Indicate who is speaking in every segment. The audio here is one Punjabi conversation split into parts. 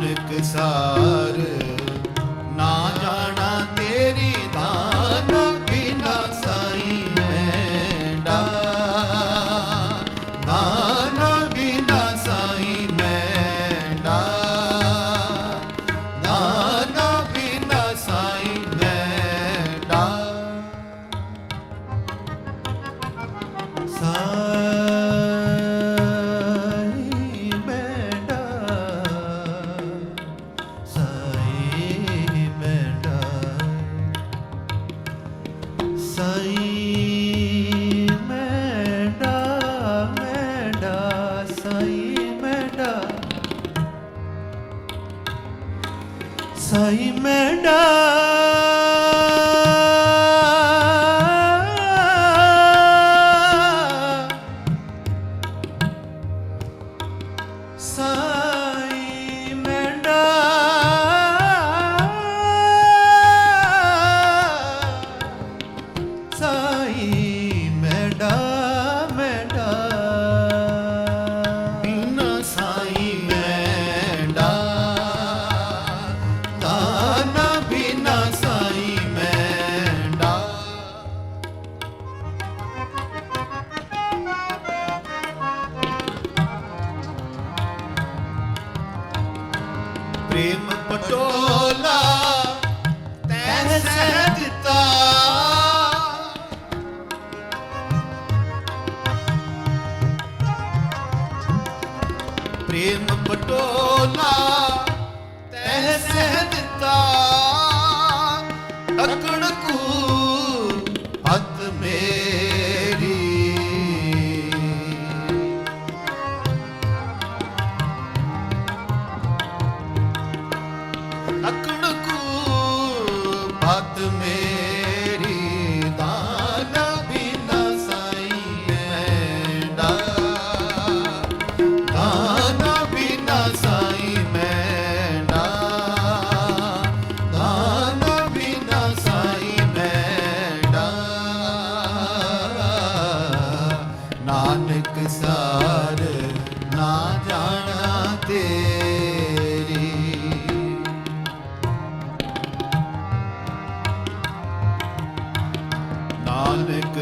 Speaker 1: ਨਾਨਕ ਸਾਰ sun.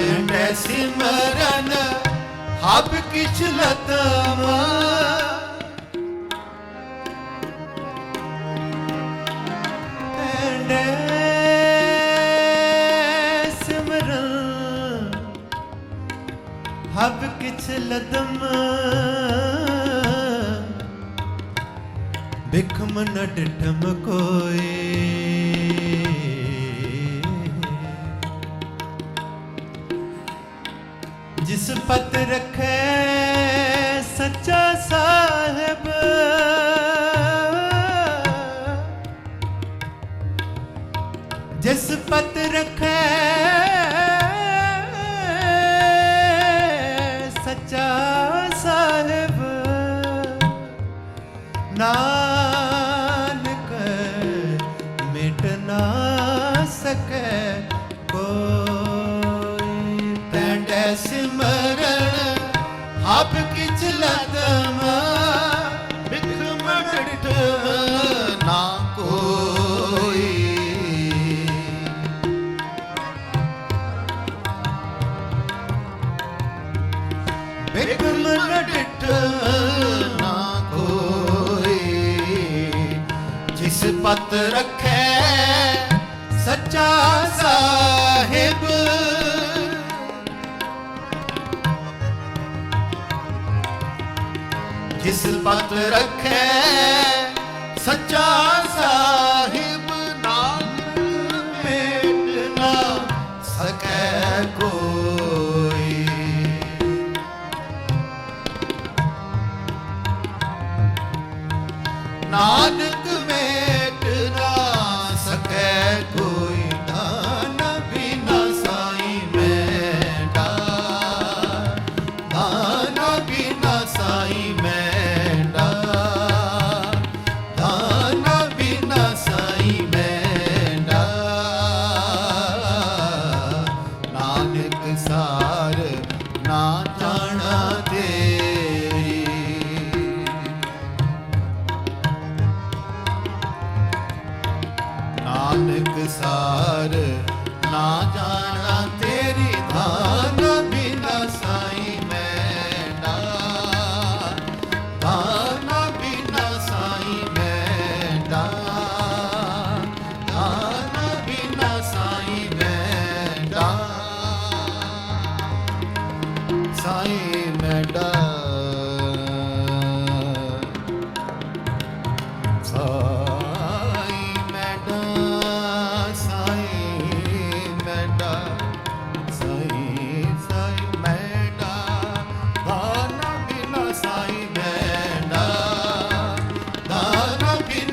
Speaker 1: ਮਿਟੈ ਸਿਮਰਨ ਹਬ ਕਿਛ ਲਤਵਾ ਹਬ ਕਿਛ ਲਦਮ ਬਿਖਮ ਨ ਡਟਮ ਕੋਏ ਪਤ ਰਖੈ ਸੱਚਾ ਸਾਹਿਬ। ਜਿਸ ਪਤ ਰਖੈ ਸੱਚਾ ਸਾਹਿਬ। ਨਾਨਕ ਮਿਟ ਨਾ ਸਕ। ਨਿਗਮ ਜਿਸ ਪਤ ਰੱਖੈ ਸੱਚਾ ਸਾਹਿਬ। ਜਿਸ ਪਤ ਰੱਖੈ ਸੱਚਾ ਸਾਹਿਬ ਨਾਨਕ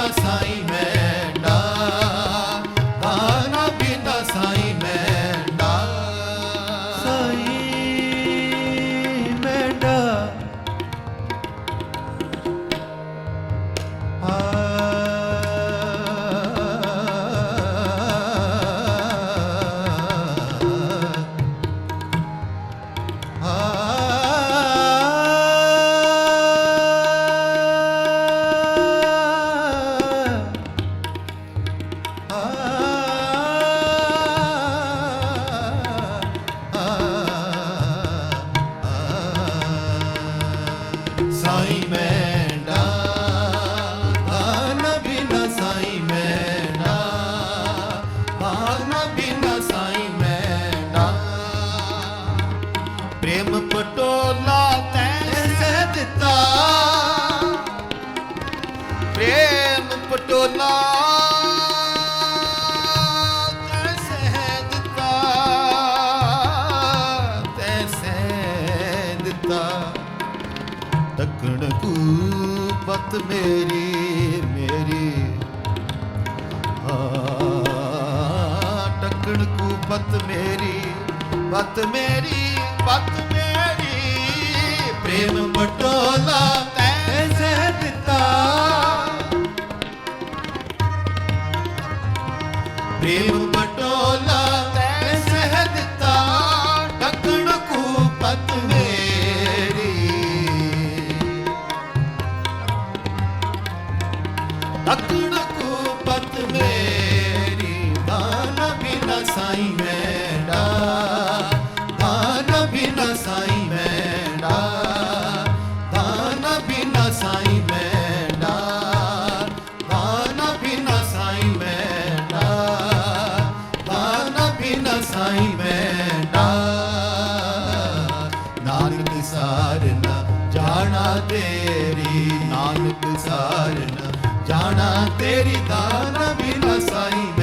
Speaker 1: Sarasai me ਡੋਲਾ ਤਕਣ ਕੂਪਤ ਮੇਰੀ ਮੇਰੀ। ਆ ਤਕਣ ਕੂਪਤ ਮੇਰੀ ਪਤ ਮੇਰੀ ਪਤ ਪ੍ਰੇਮ ਬਟੋਲਾ ਦੁਖ ਸਾਰਨਾ ਜਾਣਾ ਤੇਰੀ ਦਾਨ ਬਿਨਾ ਸਾਈਂ।